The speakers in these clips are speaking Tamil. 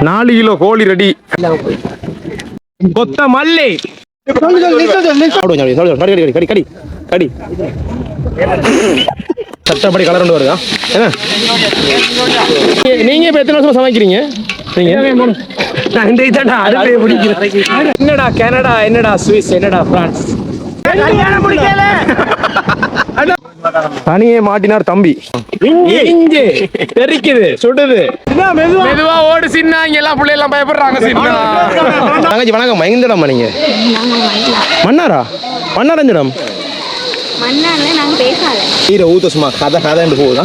நாலு கிலோ கோழி ரெடி. கொத்த மல்லி. கடி கடி கடி சட்டப்படி கலர் கொண்டு வருதா? என்ன? நீங்க- இப்ப எத்தனை வருஷமா சமைக்கிறீங்க? நீங்க? இந்த என்னடா கனடா என்னடா சுவிஸ் என்னடா பிரான்ஸ்? தனியே மாட்டினார் தம்பி. இங்கே. தெரிக்குது சுடுது. மெதுவா ஓடு சின்ன இங்க எல்லாம் பிள்ளை எல்லாம் பயப்படுறாங்க சின்ன. தங்கச்சி வணக்கம் இடமா நீங்க? மன்னாரா? மன்னார் எந்த இடம் மண்ணால நாங்க பேசாத. நீரை ஊத்த சும்மா கதை கதைன்னு போகுதா?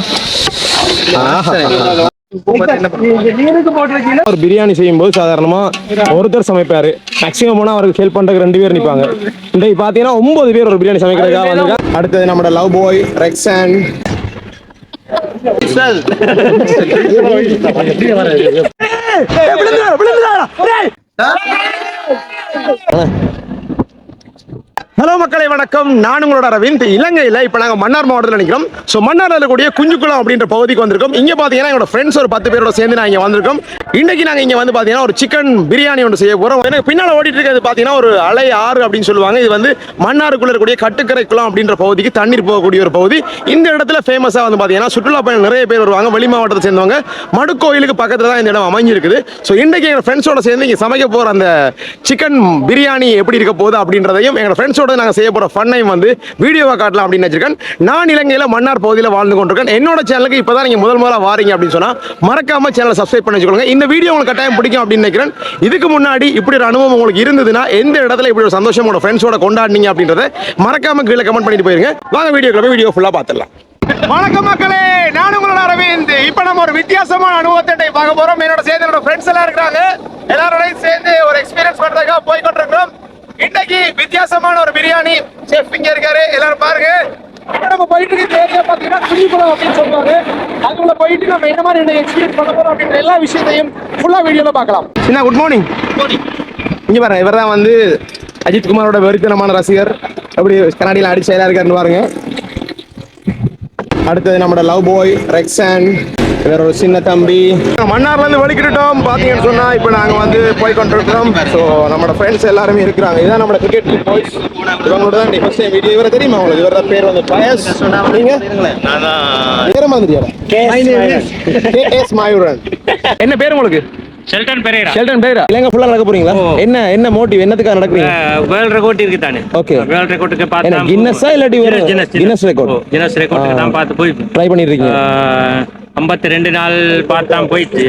ஒரு பிரியாணி செய்யும்போது சாதாரணமா ஒருத்தர் சமைப்பாரு. மேக்ஸிமம் போனா அவருக்கு ஹெல்ப் பண்றதுக்கு ரெண்டு பேர் நிப்பாங்க. இன்றைக்கு பாத்தீங்கன்னா ஒன்பது பேர் ஒரு பிரியாணி சமைக்கிறதுக்காக வந்திருக்காங்க. அடுத்தது நம்மளோட லவ் பாய் ரெக்ஸன். ஹலோ மக்களை வணக்கம். நான் உங்களோட அரவிந்த். இலங்கையில் இப்போ நாங்கள் மன்னார் மாவட்டத்தில் நினைக்கிறோம் ஸோ மன்னார்ல இருக்கக்கூடிய குஞ்சுக்குளம் அப்படின்ற பகுதிக்கு வந்திருக்கோம். இங்கே பார்த்தீங்கன்னா என்னோட ஃப்ரெண்ட்ஸ் ஒரு பத்து பேரோட சேர்ந்து நான் இங்கே வந்திருக்கோம். இன்னைக்கு நாங்கள் இங்கே வந்து பார்த்தீங்கன்னா ஒரு சிக்கன் பிரியாணி ஒன்று செய்ய போகிறோம் எனக்கு பின்னால் ஓடிட்டு இருக்கிறது பார்த்தீங்கன்னா ஒரு அலை ஆறு அப்படின்னு சொல்லுவாங்க. இது வந்து மன்னாருக்குள்ள இருக்கக்கூடிய கட்டுக்கரை குளம் அப்படின்ற பகுதிக்கு தண்ணீர் போகக்கூடிய ஒரு பகுதி. இந்த இடத்துல ஃபேமஸாக வந்து பார்த்தீங்கன்னா சுற்றுலா பயணம் நிறைய பேர் வருவாங்க. வெளி மாவட்டத்தை சேர்ந்தவங்க. மடுக்கோயிலுக்கு பக்கத்தில் தான் இந்த இடம் அமைஞ்சிருக்குது. ஸோ இன்றைக்கு எங்கள் ஃப்ரெண்ட்ஸோட சேர்ந்து இங்கே சமைக்க போகிற அந்த சிக்கன் பிரியாணி எப்படி இருக்க போகுது அப்படின்றதையும் எங்கள் ஃப்ரெண்ட்ஸோட நாங்கள் செய்ய போகிற ஃபன்னையும் வந்து வீடியோவாக காட்டலாம் அப்படின்னு வச்சிருக்கேன் நான் இலங்கையில் மன்னார் பகுதியில் வாழ்ந்து கொண்டிருக்கேன். என்னோட சேனலுக்கு இப்போ தான் நீங்கள் முதல் முதலாக வாரீங்க அப்படின்னு சொன்னால் மறக்காம சேனலை சப்ஸ்கிரைப் பண்ணி வச்சுக்கோங்க. இந்த வீடியோ உங்களுக்கு கட்டாயம் பிடிக்கும் அப்படின்னு நினைக்கிறேன். இதுக்கு முன்னாடி இப்படி ஒரு அனுபவம் உங்களுக்கு இருந்ததுன்னா எந்த இடத்துல இப்படி ஒரு சந்தோஷம் உங்களோட ஃப்ரெண்ட்ஸோட கொண்டாடினீங்க அப்படின்றத மறக்காம கீழே கமெண்ட் பண்ணிட்டு போயிருங்க. வாங்க வீடியோக்குள்ள போய் வீடியோ ஃபுல்லாக பார்த்துடலாம் வணக்கம் மக்களே நான் உங்களோட அரவிந்த். இப்போ நம்ம ஒரு வித்தியாசமான அனுபவத்தை பார்க்க போறோம். என்னோட சேர்ந்து என்னோட ஃப்ரெண்ட்ஸ் எல்லாம் இருக்கிறாங்க. எல்லாரோடையும் சேர்ந்து ஒரு எக்ஸ்பீரியன்ஸ் பண்றதுக்காக போய் கொண்டிருக்கிறோம். இன்னைக்கு வித்தியாசமான ஒரு பிரியாணி. செஃப் இங்க இருக்காரு. எல்லாரும் பாருங்க. நம்ம போயிட்டு இருக்க ஏரியா பாத்தீங்கன்னா குழிக்குளம் அப்படின்னு சொல்றாங்க அதுக்குள்ள போயிட்டு நம்ம என்ன மாதிரி எக்ஸ்பீரியன்ஸ் பண்ண போறோம் அப்படின்ற எல்லா விஷயத்தையும் ஃபுல்லா வீடியோல பார்க்கலாம். சின்ன குட் மார்னிங் இங்க பாருங்க இவர் தான் வந்து அஜித் குமாரோட வெறித்தனமான ரசிகர். அப்படி கண்ணாடியில் அடிச்சு இருக்காருன்னு பாருங்க. அடுத்தது நம்மளோட லவ் பாய் ரெக்ஸன். வேற ஒரு சின்ன தம்பி. மன்னார்ல இருந்து வலிக்கிட்டோம் பாத்தீங்கன்னு சொன்னா இப்போ நாங்க வந்து போய் கொண்டிருக்கிறோம். ஸோ நம்மளோட ஃப்ரெண்ட்ஸ் எல்லாருமே இருக்கிறாங்க. இதான் நம்மளோட கிரிக்கெட் பாய்ஸ் இவங்களோட தான் ஃபர்ஸ்ட் டைம் வீடியோ இவரை தெரியுமா உங்களுக்கு? இவரோட பேர் வந்து பயஸ் நீங்க? பேர மாதிரி கேஎஸ் மாயூரன் என்ன பேர் உங்களுக்கு? ஷெல்டன் பெரேரா ஷெல்டன் பேரா இலங்கை ஃபுல்லா நடக்க போறீங்களா? என்ன என்ன மோட்டிவ் என்னத்துக்காக நடக்கிறீங்க? வேர்ல்ட் ரெக்கார்ட் இருக்கு தானே. Okay. வேர்ல்ட் ரெக்கார்டுக்கு என்ன, பார்த்தா Guinness ஆ இல்லாட்டி ஒரு Guinness record? கின்னஸ் ரெக்கார்டுக்கு தான் பார்த்து போய் ட்ரை பண்ணிருக்கீங்க ஐம்பத்தி ரெண்டு நாள் பார்த்தா போயிடுச்சு.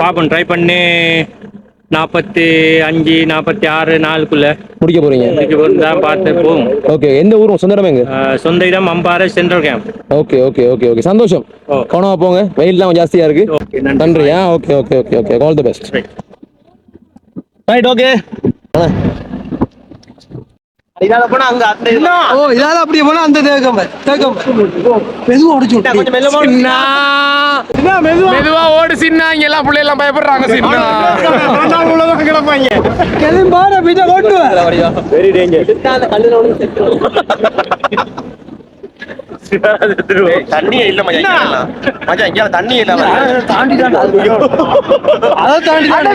பாப்போம் ட்ரை பண்ணி நாற்பத்தி அஞ்சு நாற்பத்தி ஆறு நாளுக்குள்ள முடிக்க போறீங்க? இதுக்கு ஒரு தான் பார்த்து போகும் ஓகே எந்த ஊரும்? சொந்த இடம் எங்க சொந்த இடம் Ampara central camp okay okay okay okay. சந்தோஷம். கவனமா போங்க. வெயில் தான் ஜாஸ்தியா இருக்கு. நன்றியா okay okay okay okay. All the best. Right okay ஓ இதால அப்படியே போனா அந்த தேக்கம் பாரு, தேக்கம் பாரு. மெதுவா உடைச்சு விட்டு. மெதுவா. ஓடு சின்ன. இங்க எல்லாம் பிள்ளை எல்லாம் பயப்படுறாங்க சின்ன. பாரு, கொண்டு வா. வெரி டேஞ்சர் தண்ணியே இல்ல மச்சான் மச்சான் இங்க தண்ணி இல்ல தாண்டி தான்.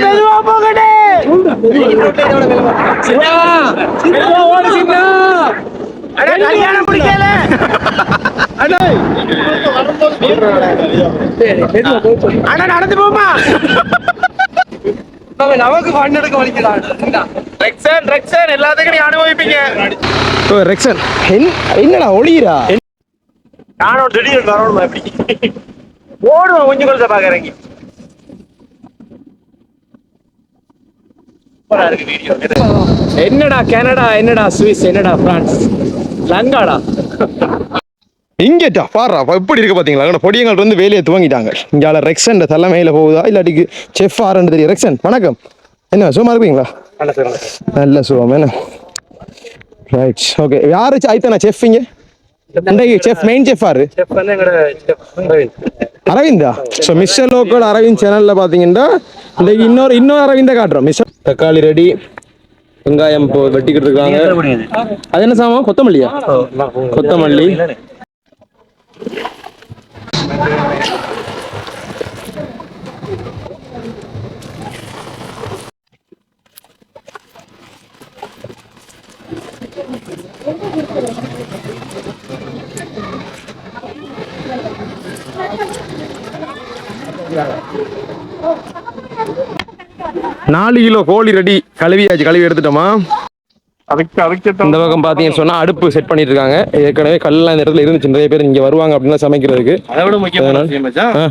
மெதுவா பிடிக்கல அண்ணா நடந்து போமா நம்ம நமக்கு fun எடுக்க வலிக்கலாம். இந்தா. ரெக்ஸன் ரெக்ஸன் எல்லாத்துக்கும் நீ அனுபவிப்பீங்க ஓ ரெக்ஸன் என்னடா ஒளிரா நானும் திடீர்னு வரணுமா எப்படி ஓடுவோம் கொஞ்சம் கொஞ்சம் பாக்குறேங்க என்னடா கனடா என்னடா சுவிஸ் என்னடா பிரான்ஸ்? லங்காடா? இங்கேட்டா பாடுறா எப்படி இருக்கு பாத்தீங்களா? அங்கே பொடியங்கள் வந்து வேலையை துவங்கிட்டாங்க. இங்கால ரெக்ஸன் தலைமையில போகுதா? இல்லாட்டிக்கு செஃப் ஆரண்டு தெரியும். ரெக்ஸன் வணக்கம். என்ன சும்மா இருப்பீங்களா? நல்ல சுகம் என்ன? ரைட் ஓகே யாரு ஐத்தனா செஃப் இங்க? செஃப் மெயின் செஃப் ஆறு அரவிந்தா? ஸோ மிஸ்டர் லோக்கல் அரவிந்த் சேனல்ல பாத்தீங்கன்னா இன்றைக்கு இன்னொரு இன்னொரு அரவிந்த காட்டுறோம். மிஸ்டர் தக்காளி ரெடி வெங்காயம் இப்போ வெட்டிக்கிட்டு இருக்காங்க அது என்ன சாமான்? கொத்தமல்லியா? கொத்தமல்லி. நாலு கிலோ கோழி ரெடி. கழுவியாச்சு கழுவி எடுத்துட்டோமா. அதுக்கு அதுக்கு இந்த பக்கம் பாத்தீங்கன்னு சொன்னா அடுப்பு செட் பண்ணிட்டு இருக்காங்க ஏற்கனவே கல்லாம் இந்த இடத்துல இருந்துச்சு. நிறைய பேர் இங்க வருவாங்க அப்படின்னா சமைக்கிறதுக்கு. அதை விட முக்கியமான.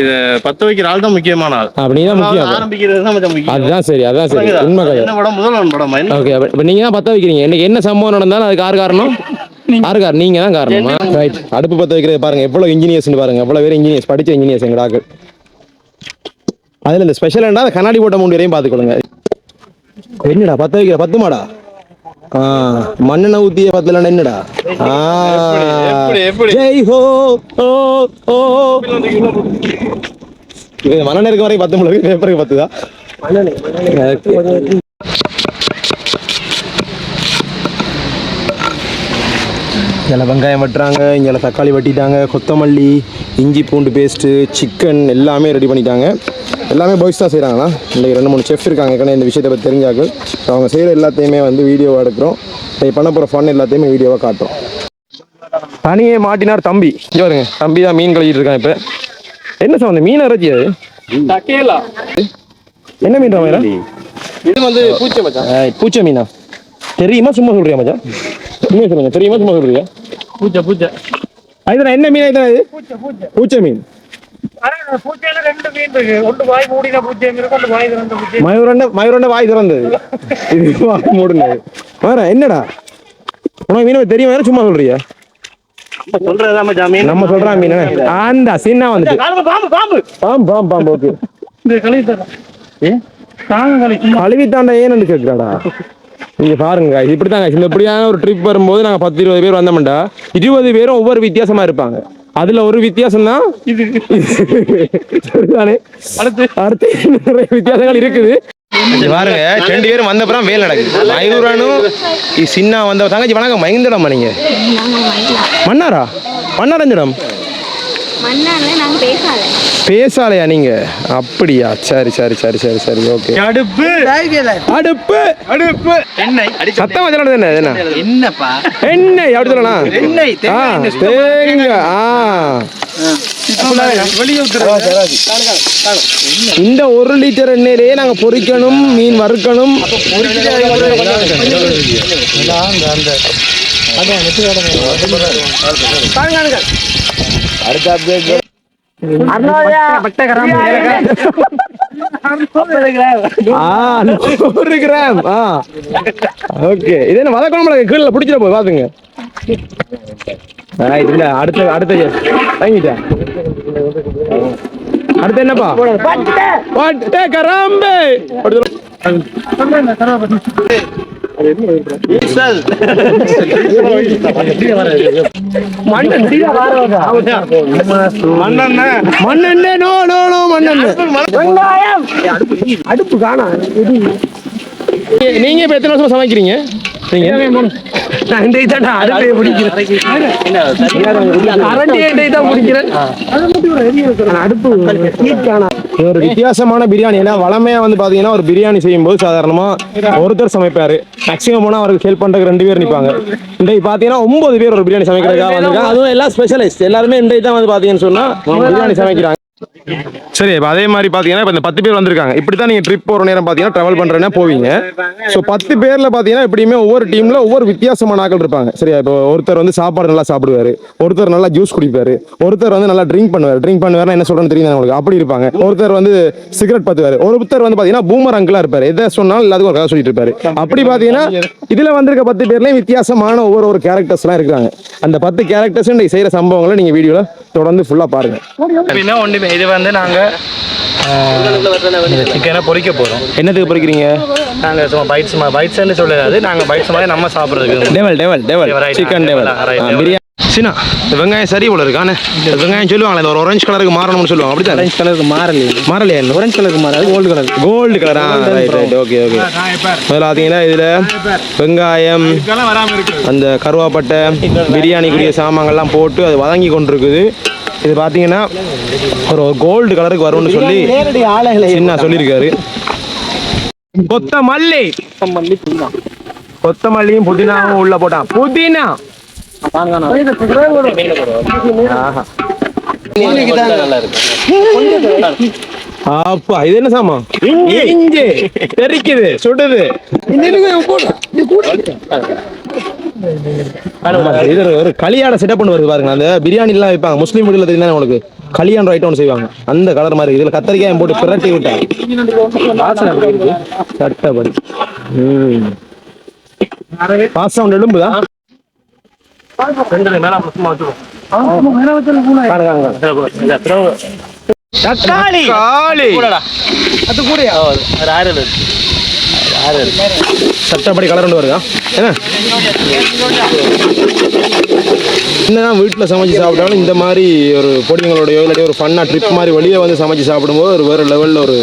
இது பத்த வைக்கிற ஆள் தான் முக்கியமான ஆள். அப்படிதான் முக்கியம் ஆரம்பிக்கிறது தான் மச்சான் முக்கியம். அதுதான் சரி அதான் சரி. உண்மை கதை. என்ன படம்? முதல்வன் படம்? ஓகே இப்போ நீங்க தான் பத்த வைக்கிறீங்க. இன்னைக்கு என்ன சம்பவம் நடந்தாலும் அதுக்கு யார் காரணம்? யாரு காரணம்? நீங்க தான் காரணமா? ரைட் அடுப்பு பத்த வைக்கிறது பாருங்க. எவ்வளவு இன்ஜினியர்ஸ் பாருங்க. எவ்வளவு பேர் இன்ஜினியர்ஸ் படிச்ச இன்ஜினியர்ஸ் எங்கடாக்கு அதுல இந்த ஸ்பெஷல் என்ன கண்ணாடி போட்ட மூணு வரையும் பாத்துக்கொள்ளுங்க என்னடா பத்த வைக்கிற? பத்துமாடா ஆ மண்ணெண்ணெய் ஊத்திய பத்தல என்னடா? ஜெய் ஹோ ஓ ஓ மண்ணெண்ணெய் இருக்க வரைக்கும் பத்து முழுக்கு பேப்பருக்கு பத்துதா? Okay. இதில் வெங்காயம் வெட்டுறாங்க இங்கே தக்காளி வெட்டிட்டாங்க கொத்தமல்லி இஞ்சி பூண்டு பேஸ்ட்டு சிக்கன் எல்லாமே ரெடி பண்ணிட்டாங்க. எல்லாமே பாய்ஸ் தான் செய்கிறாங்களா இன்றைக்கி ரெண்டு மூணு செஃப் இருக்காங்க. ஏற்கனவே இந்த விஷயத்தை பற்றி தெரிஞ்சாக்கள் அவங்க செய்கிற எல்லாத்தையுமே வந்து வீடியோவாக எடுக்கிறோம். இப்போ பண்ண போகிற ஃபன் எல்லாத்தையுமே வீடியோவாக காட்டுறோம். தனியே மாட்டினார் தம்பி. இங்கே பாருங்க. தம்பி தான் மீன் கழுவிட்டு இருக்கான் இப்போ. என்ன சார் அந்த மீன் இறைச்சி அது என்ன மீன் ராமையா இது? வந்து பூச்சை மச்சான். பூச்சை மீனா? தெரியுமா? சும்மா சொல்றியா மச்சான்? உண்மையை சொல்லுங்க. தெரியுமா? சும்மா சொல்றியா? பூஜை பூஜை இதுல என்ன மீன்? இதுதான் இது? பூச்சை மீன். பூஜையில ரெண்டு மீன் இருக்கு. ஒன்று வாய் மூடின பூஜை இருக்கு ஒன்று வாய் திறந்த பூஜை. மயூரண்ட மயூரண்ட வாய் திறந்தது இது வாய் மூடுனது வேற என்னடா? உனக்கு மீன் தெரியும்? வேற சும்மா சொல்றியா. நம்ம சொல்றான் மீன் அந்த சின்ன வந்துட்டு. பாம்பு பாம்பு. பாம்பு பாம் பாம் பாம் ஓகே. இந்த கழுவி தரேன். ஏ? தாங்க கழி கழுவி தாண்டா ஏன்னு கேட்கிறாடா நீங்க பாருங்க guys. இந்த இப்படியான ஒரு ட்ரிப் வரும்போது நாங்க பத்து இருபது பேர் வந்தோம்டா. இருபது பேரும் ஒவ்வொரு வித்தியாசமா இருப்பாங்க. அதுல ஒரு வித்தியாசம் தான் இது. சரிதானே. அடுத்து. அடுத்து நிறைய வித்தியாசங்கள் இருக்குது. பாருங்க ரெண்டு பேரும் வந்தப்புறம் வேலை நடக்குது. மயூரனும் சின்ன வந்த தங்கச்சி வணக்கம் மயங்கடம்மா நீங்க மன்னாரா? மன்னாரஞ்சிடம் பேசாலையா நீங்க? அப்படியா? சரி சரி சரி சரி சரி ஓகே. அடுப்பு. அடுப்பு. அடுப்பு. எண்ணெய் சத்தம் வச்சனது என்ன என்ன? என்னப்பா? எண்ணெய் அப்படி சொல்லலாம் எண்ணெய், ஆ தேங்காய் ஆ. இந்த ஒரு லிட்டர் எண்ணெயிலேயே நாங்க பொரிக்கணும் மீன் வறுக்கணும். ஆ, நூறு கிராம். ஆ. ஓகே. இது என்ன வதக்கணும்ல கீழே பிடிச்சிட போய் பாத்துங்க இல்ல. அடுத்த அடுத்த வாங்கிட்டா அடுத்து என்னப்பா? பட்டை. கராம்பே. அடுப்பு காணா நீங்க இப்ப எத்தனை வருஷமா சமைக்கிறீங்க நான் இந்த இதாண்டா அடுப்பையே பிடிக்கிறேன். கரண்டி எண்டை தான் பிடிக்கிறேன்? அடுப்பு ஒரு வித்தியாசமான பிரியாணி. ஏன்னா வளமையா வந்து பாத்தீங்கன்னா ஒரு பிரியாணி செய்யும்போது சாதாரணமா ஒருத்தர் சமைப்பாரு. மேக்ஸிமம் போனா அவருக்கு ஹெல்ப் பண்றதுக்கு ரெண்டு பேர் நிப்பாங்க. இன்றைக்கு பாத்தீங்கன்னா ஒன்பது பேர் ஒரு பிரியாணி சமைக்கிறதுக்காக வந்திருக்காங்க. அதுவும் எல்லாம் ஸ்பெஷலிஸ்ட் எல்லாருமே இன்றைக்கு தான் வந்து பாத்தீங்கன்னு சொன்னா பிரியாணி சமைக்கிறாங்க. சரி இப்போ அதே மாதிரி பார்த்தீங்கன்னா இப்போ இந்த பத்து பேர் வந்திருக்காங்க. இப்படி தான் நீங்கள் ட்ரிப் போகிற நேரம் பார்த்தீங்கன்னா ட்ராவல் பண்ணுறேன்னா போவீங்க. ஸோ பத்து பேரில் பார்த்தீங்கன்னா எப்படியுமே ஒவ்வொரு டீமில் ஒவ்வொரு வித்தியாசமான ஆக்கள் இருப்பாங்க. சரியா? இப்போ ஒருத்தர் வந்து சாப்பாடு நல்லா சாப்பிடுவாரு. ஒருத்தர் நல்லா ஜூஸ் குடிப்பார். ஒருத்தர் வந்து நல்லா ட்ரிங்க் பண்ணுவார். ட்ரிங்க் பண்ணுவார்னா என்ன சொல்கிறேன்னு தெரியும் உங்களுக்கு. அப்படி இருப்பாங்க. ஒருத்தர் வந்து சிகரெட் பத்துவார். ஒருத்தர் வந்து பார்த்தீங்கன்னா பூமர் அங்கிளாக இருப்பார். எதை சொன்னாலும் எல்லாத்துக்கும் ஒரு கதை சொல்லிட்டு இருப்பாரு. அப்படி பார்த்தீங்கன்னா இதில் வந்திருக்க பத்து பேர்லையும் வித்தியாசமான ஒவ்வொரு ஒரு கேரக்டர்ஸ்லாம் இருக்காங்க. அந்த பத்து கேரக்டர்ஸ் இன்னைக்கு செய்கிற சம்பவங்களை நீங்கள் வீடியோவில் தொடர்ந்து ஃபுல்லாக பாருங்க. ஒன்றுமே இது வந்து நாங்க சிக்கனை பொரிக்க போறோம். என்னத்துக்கு பொறிக்கிறீங்க? நாங்க சும்மா பைட்ஸ் பைட்ஸ்ன்னு சொல்லாது நாங்க பைட்ஸ் மாதிரி நம்ம சாப்பிடுறதுக்கு devil devil devil chicken devil devil, right, devil. Biryani சின்ன வெங்காயம் சரி போல இருக்கானே வெங்காயம் சொல்லுவாங்களே இந்த ஒரு orange கலருக்கு மாறணும்னு சொல்லுவாங்க. அப்படிதான் ஆரஞ்சு கலருக்கு மாறலையே. மாறலையா ஆரஞ்சு கலருக்கு மாறாது கோல்டு கலர் கோல்டு கலரா ரைட் ரைட் ஓகே ஓகே முதல்ல பார்த்தீங்கன்னா இதில் வெங்காயம் அந்த கருவாப்பட்டை பிரியாணிக்குரிய சாமான்கள்லாம் போட்டு அது வதங்கி கொண்டிருக்குது. இது பார்த்தீங்கன்னா ஒரு கோல்டு கலருக்கு வரும்னு சொல்லி சின்ன சொல்லியிருக்காரு. கொத்தமல்லி. கொத்தமல்லியும் புதினாவும் உள்ள போட்டான் புதினா. அப்பா இது என்ன சாமா இஞ்சி. தெரிக்குது சுடுது. இது ஒரு- கல்யாண செட்டப் ஒன்று வருது பாருங்க. அந்த பிரியாணி எல்லாம் வைப்பாங்க. முஸ்லீம் வீடுல தெரியுதா உங்களுக்கு? கல்யாணம் ரைட் ஒன்று செய்வாங்க. அந்த கலர் மாதிரி இதுல கத்தரிக்காய் போட்டு பிரட்டி விட்டாங்க சட்டப்படி. ம். பாசம் எலும்புதா? தக்காளி. தக்காளி. அது கூடயா? ஒரு இருக்கு. சட்டப்படி கலர் ஒன்று வருதா? என்ன? என்னதான் வீட்டில் சமைச்சு சாப்பிட்டாலும் இந்த மாதிரி ஒரு பொடிங்களோடயோ இல்லாட்டி ஒரு ஃபன்னாக ட்ரிப் மாதிரி வெளியே வந்து சமைச்சு சாப்பிடும்போது ஒரு வேறு லெவலில் ஒரு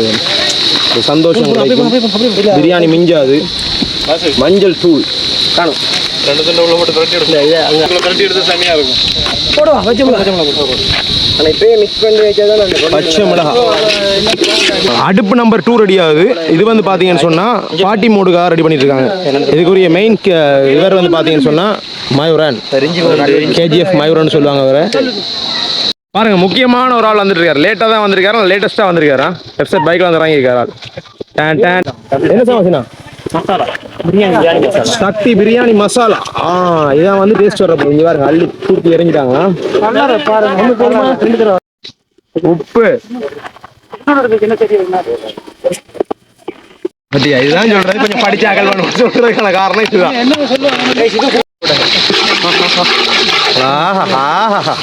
ஒரு சந்தோஷம் கிடைக்கும். பிரியாணி மிஞ்சாது. மஞ்சள் தூள். காணும். ரெண்டு துண்டு உள்ள போட்டு கரட்டி எடுத்து. அங்க கரட்டி எடுத்து தனியா இருக்கும். போடுவா வச்சு பச்சை மிளகாய் அடுப்பு நம்பர் டூ ரெடி ஆகுது. இது வந்து பார்த்தீங்கன்னு சொன்னால் பாட்டி மோடுக்காக ரெடி பண்ணிட்டு இருக்காங்க. இதுக்குரிய மெயின் இவர் வந்து பார்த்தீங்கன்னு சொன்னால் மயூரன். கேஜிஎஃப் மயூரன் சொல்லுவாங்க அவரை பாருங்க முக்கியமான ஒரு ஆள் வந்துட்டு இருக்காரு லேட்டாக தான் வந்திருக்காரு? லேட்டஸ்ட்டாக வந்திருக்காரா? வெப்சைட் பைக்கில் வந்து இறங்கியிருக்காரு? ஆள் டேன் டேன். என்ன சமாசினா சக்தி பிரியாணி மசாலா. ஆ இதான் வந்து டேஸ்ட் வர இங்க பாருங்க அள்ளி தூக்கி எறிஞ்சிட்டாங்க. உப்பு. பத்தியா இதுதான் சொல்றது. கொஞ்சம் படிச்சா கல்வன் சொல்றதுக்கான காரணம் இதுதான். ஆஹா, ஆஹா,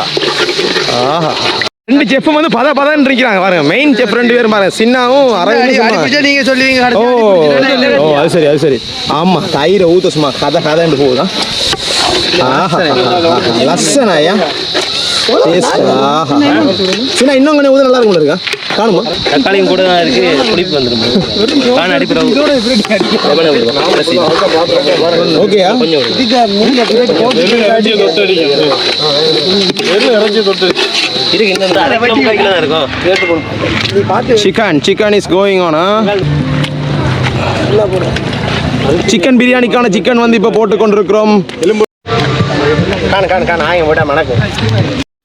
ஆஹா. ரெண்டு செஃப் வந்து பத பதன்னு இருக்கிறாங்க. பாருங்க மெயின் செஃப் ரெண்டு பேரும் பாருங்க. சின்னாவும் நீங்க சொல்லுவீங்க ஓ அது சரி அது சரி. ஆமா தயிரை ஊத்த சும்மா கதை கதைன்னு போகுதா ஆஹா லස්සனாயா சின்ன இன்னும் கொஞ்சம் ஊத நல்லா இருக்கும் இருக்கா? காணுமா? தக்காளியும் கூட தான் இருக்கு. புளிப்பு வந்துடும் ஓகேயா chicken chicken is going on chicken பிரியாணிக்கான chicken வந்து இப்போ போட்டு கொண்டிருக்கிறோம் எலும்பு காணு காணு காணு. ஆயம் விட மணக்கும்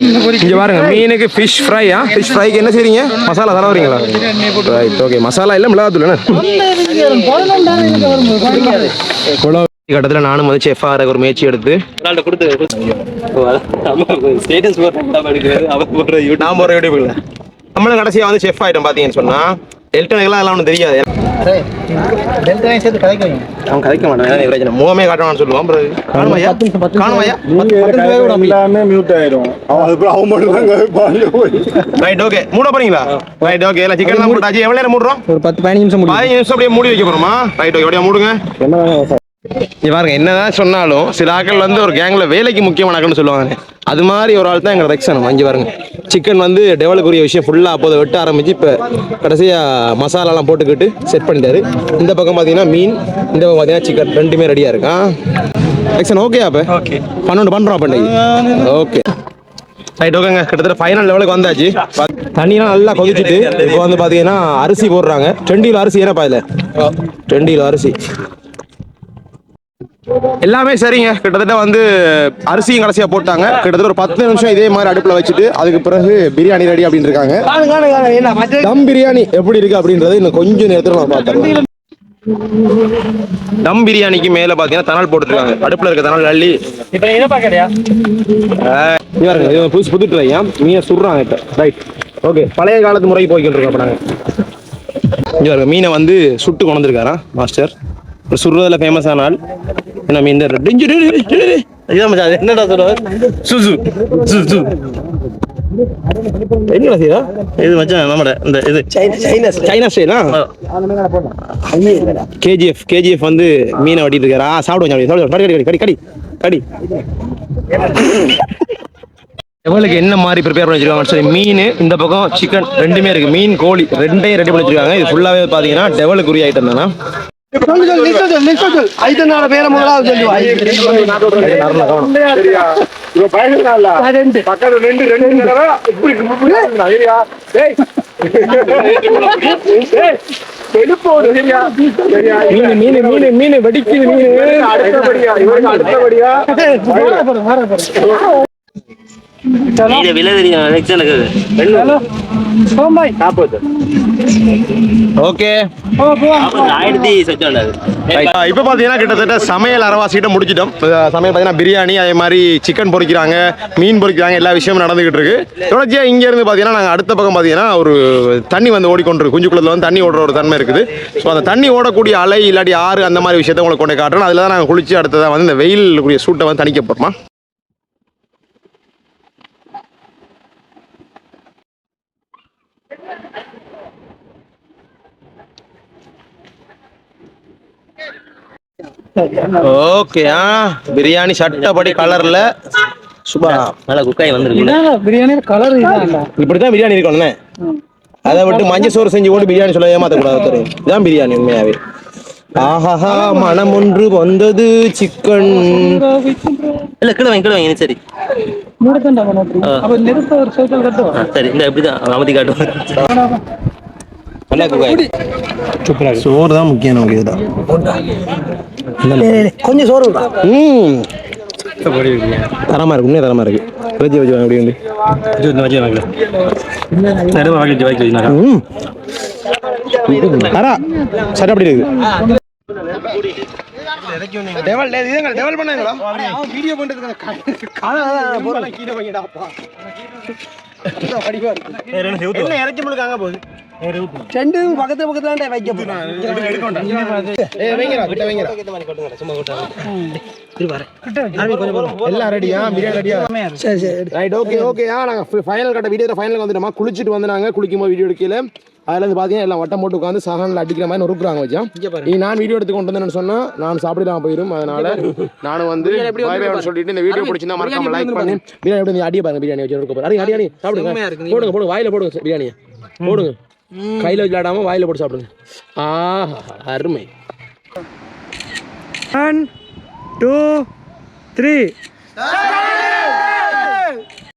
இங்க பாருங்க மீனுக்கு ஃபிஷ் ஃப்ரையா ஃபிஷ் ஃப்ரைக்கு என்ன செய்றீங்க? மசாலா தரவறீங்களா? ரைட் ஓகே மசாலா இல்ல மிளகாத்தூள் கட்டத்தில் நானும் வந்து செஃப் ஆகிற ஒரு முயற்சி எடுத்து. நாள்கிட்ட கொடுத்து ஸ்டேட்டஸ் போடுறது எடுக்கிறது அவர் போடுற யூடியூப் நான் நம்மளும் கடைசியாக வந்து செஃப் ஆகிட்டோம் பார்த்தீங்கன்னு சொன்னால் எல்டனுக்கெல்லாம் எல்லாம் ஒன்றும் தெரியாது. அவன் கதைக்க மாட்டான் இவரேஜ் முகமே காட்டணும்னு சொல்லுவான் பிறகு காணுமையா காணுமையா எல்லாமே மியூட் ஆயிடும் அவன் அதுக்கப்புறம் அவன் மட்டும் தான் கேட்பான் போய் ரைட் ஓகே மூட போறீங்களா? ரைட் ஓகே எல்லாம் சிக்கன்லாம் போட்டாச்சு எவ்வளோ நேரம் மூடுறோம்? ஒரு பத்து பதினஞ்சு நிமிஷம் பதினஞ்சு நிமிஷம் அப்படியே மூடி வைக்க போறோமா? ரைட் ஓகே அப்படியே மூடுங்க. பாருங்க என்னதான் சொன்னாலும் சில ஆட்கள் வந்து ஒரு கேங்ல வேலைக்கு முக்கியமான ஆட்கள்னு சொல்லுவாங்க அது மாதிரி ஒரு ஆள் தான் எங்களை ரெக்ஷன் இங்க பாருங்க சிக்கன் வந்து டெவலப்புரிய விஷயம் ஃபுல்லா அப்போதை வெட்ட ஆரம்பிச்சு இப்போ கடைசியா மசாலாலாம் போட்டுக்கிட்டு செட் பண்ணிட்டாரு. இந்த பக்கம் பார்த்தீங்கன்னா மீன் இந்த பக்கம் பார்த்தீங்கன்னா சிக்கன் ரெண்டுமே ரெடியா இருக்கா? ரெக்ஷன் ஓகே அப்போ? ஓகே பன்னெண்டு அப்ப இன்னைக்கு. ஓகே ரைட் ஓகேங்க கிட்டத்தட்ட ஃபைனல் லெவலுக்கு வந்தாச்சு. தண்ணியெல்லாம் நல்லா கொதிச்சுட்டு இப்போ வந்து பார்த்தீங்கன்னா அரிசி போடுறாங்க. ரெண்டு கிலோ அரிசி ஏன்னா பாயில ரெண்டு கிலோ அரிசி. எல்லாமே சரிங்க. கிட்டத்தட்ட வந்து அரிசியும் கடைசியா போட்டாங்க. கிட்டத்தட்ட ஒரு பத்து நிமிஷம் இதே மாதிரி அடுப்புல வச்சுட்டு அதுக்கு பிறகு பிரியாணி ரெடி அப்படின்னு இருக்காங்க தம் பிரியாணி எப்படி இருக்கு அப்படின்றது இன்னும் கொஞ்சம் நேரத்தில் நான் பார்த்துருவேன் தம் பிரியாணிக்கு மேல பாத்தீங்கன்னா தணல் போட்டுருக்காங்க. அடுப்புல இருக்க தணல் அள்ளி. இப்போ என்ன இது புதுசு புது ட்ரையா மீனை சுடுறாங்க இப்போ. ரைட் ஓகே பழைய காலத்து முறைக்கு போய்கிட்டு இருக்கோம் இங்க பாருங்க மீனை வந்து சுட்டு கொண்டு வந்திருக்காரா மாஸ்டர். ஒரு சுடுறதுல ஃபேமஸ் ஆன ஆள். என்ன மீன். இதான் மச்சான் என்னடா சொல்லுவார் சுசு சுசு. என்ன செய்யா இது மச்சான் நம்மட இந்த இது. சைனா ஸ்டைலா கேஜிஎஃப் கேஜிஎஃப் வந்து மீனை வெட்டிட்டு இருக்காரு? ஆ சாப்பிடுவோம் சாப்பிடுவோம் கடி கடி கடி கடி கடி. எவ்வளவுக்கு என்ன மாதிரி ப்ரிப்பேர் பண்ணி வச்சிருக்காங்க சரி மீன் இந்த பக்கம் சிக்கன் ரெண்டுமே இருக்கு. மீன் கோழி ரெண்டையும் ரெடி பண்ணி வச்சிருக்காங்க. இது ஃபுல்லாவே பாத்தீங்கன்னா டெவலுக்கு உரிய ஐட்டம் தானே? மீன் மீன் மீன் மீன் வெடிக்குது மீன். அடுத்தபடியா இவருக்கு அடுத்தபடியா. இப்போ பார்த்தீங்கன்னா கிட்டத்தட்ட சமையல் அரவாசிக்கிட்ட முடிச்சிட்டோம். சமையல் பார்த்தீங்கன்னா பிரியாணி அதே மாதிரி சிக்கன் பொறிக்கிறாங்க மீன் பொறிக்கிறாங்க எல்லா விஷயமும் நடந்துகிட்டு இருக்கு. தொடர்ச்சியாக இங்கேருந்து பார்த்தீங்கன்னா நாங்கள் அடுத்த பக்கம் பார்த்தீங்கன்னா ஒரு தண்ணி வந்து ஓடிக்கொண்டிருக்கு. குஞ்சுக்குளத்தில் வந்து தண்ணி ஓடுற ஒரு தன்மை இருக்குது. ஸோ அந்த தண்ணி ஓடக்கூடிய அலை இல்லாட்டி ஆறு அந்த மாதிரி விஷயத்த உங்களுக்கு கொண்டு காட்டுறோம் அதில் நாங்கள் குளிச்சு அடுத்ததான் வந்து இந்த வெயில் சூட்டை வந்து தணிக்க ஓகே ஆ. பிரியாணி சட்டப்படி கலர்ல சுபா நல்லா குக்காய் வந்திருக்கு. பிரியாணி கலர் இதான் இப்படி தான் பிரியாணி இருக்கணும்ண்ணே அதை விட்டு மஞ்சள் சோறு செஞ்சு போட்டு பிரியாணி சொல்ல ஏமாத்தக்கூடாது தெரியும்? இதுதான் பிரியாணி உண்மையாவே. ஆஹாஹா மனம் ஒன்று வந்தது சிக்கன். இல்ல கீழே வாங்கி கீழே வாங்கி சரி. சரி இந்த இப்படிதான் அமைதி காட்டுவோம் சோறு தான் முக்கியம் நமக்கு இதுதான் கொஞ்சம் சோறு ம். தரமா இருக்கு உண்மையாக தரமா இருக்கு. வெஜ்ஜி வச்சு எப்படி வந்து. ம். அரா சரி அப்படி இருக்குது டெவல் இதுங்க டெவல் பண்ணாங்களா வீடியோ பண்றதுக்கு கீழே வைங்கடாப்பா என்ன இறச்சி முழுக்காங்க போகுது? ரெண்டு பக்கத்துல பக்கத்துல வைக்க எல்லாம் ரெடியா பிரியாணி ரெடியா சரி சரி ரைட் ஓகே ஓகே ஆ நாங்கள் ஃபைனல் கட்ட வீடியோ ஃபைனல் வந்துட்டோமா குளிச்சுட்டு வந்து நாங்கள் குளிக்கும் போது வீடியோ எடுக்கல அதில் இருந்து பார்த்தீங்கன்னா எல்லாம் வட்டம் போட்டு உட்காந்து சகனில் அடிக்கிற மாதிரி நொறுக்குறாங்க வச்சா நீ நான் வீடியோ எடுத்து கொண்டு வந்தேன்னு சொன்னால் நான் சாப்பிடலாம் போயிடும் அதனால நானும் வந்து சொல்லிட்டு இந்த வீடியோ பிடிச்சிருந்தா மறக்காம லைக் பண்ணி பிரியாணி எப்படி அடிய பாருங்க பிரியாணி வச்சு அடி அடி சாப்பிடுங்க போடுங்க போடுங்க வாயில போடுங்க பிரியாணியை போடுங்க கையில் விளையாடாமல் வாயில் போட்டு சாப்பிடுங்க. ஆஹா அருமை. One two three